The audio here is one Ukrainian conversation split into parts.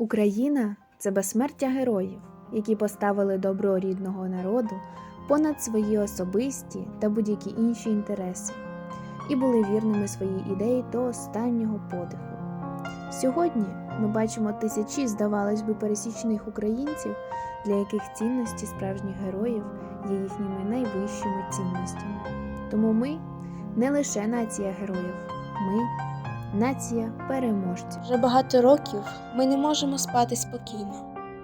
Україна це безсмертя героїв, які поставили добро рідного народу понад свої особисті та будь-які інші інтереси, і були вірними своїй ідеї до останнього подиху. Сьогодні ми бачимо тисячі, здавалось би, пересічних українців, для яких цінності справжніх героїв є їхніми найвищими цінностями. Тому ми не лише нація героїв, ми нація переможців. Вже багато років ми не можемо спати спокійно.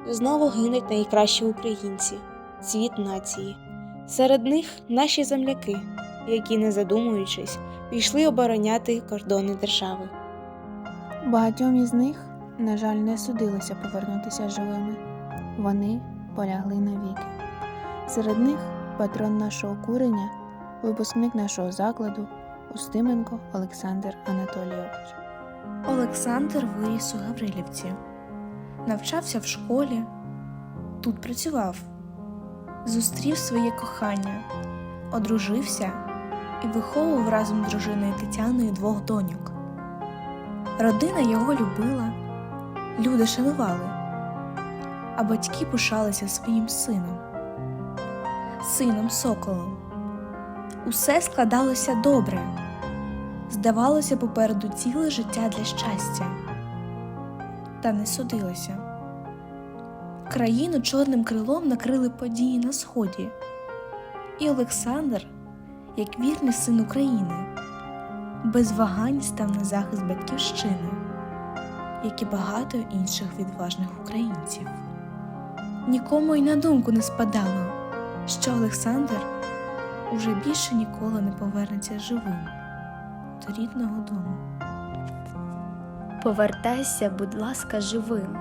Знову гинуть найкращі українці, цвіт нації. Серед них наші земляки, які, не задумуючись, пішли обороняти кордони держави. Багатьом із них, на жаль, не судилося повернутися живими. Вони полягли навіки. Серед них патрон нашого курення, випускник нашого закладу Устименко Олександр Анатолійович. Олександр виріс у Гаврилівці, навчався в школі, тут працював, зустрів своє кохання, одружився і виховував разом з дружиною Тетяною двох доньок. Родина його любила, люди шанували, а батьки пишалися своїм сином, сином Соколом. Усе складалося добре. Здавалося, попереду ціле життя для щастя. Та не судилося. Країну чорним крилом накрили події на сході. І Олександр, як вірний син України, без вагань став на захист батьківщини, як і багато інших відважних українців. Нікому й на думку не спадало, що Олександр уже більше ніколи не повернеться живим до рідного дому. Повертайся, будь ласка, живим.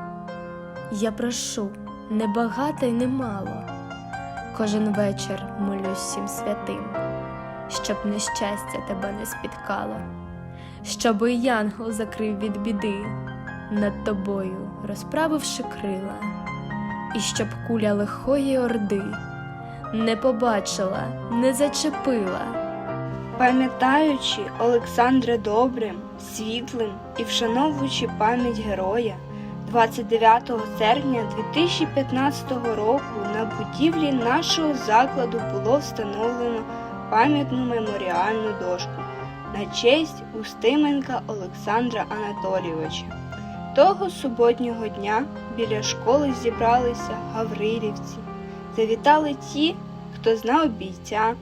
Я прошу, не багато й не мало. Кожен вечір молюсь всім святим, щоб нещастя тебе не спіткало, щоби янгол закрив від біди, над тобою розправивши крила, і щоб куля лихої орди не побачила, не зачепила. Пам'ятаючи Олександра добрим, світлим і вшановуючи пам'ять героя, 29 серпня 2015 року на будівлі нашого закладу було встановлено пам'ятну меморіальну дошку на честь Устименка Олександра Анатолійовича. Того суботнього дня біля школи зібралися гаврилівці. Завітали ті, хто знав бійця,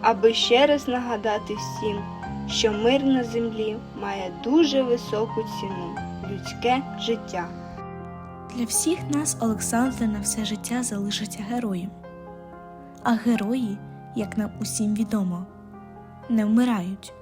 аби ще раз нагадати всім, що мир на землі має дуже високу ціну людське життя. Для всіх нас Олександр на все життя залишиться героєм. А герої, як нам усім відомо, не вмирають.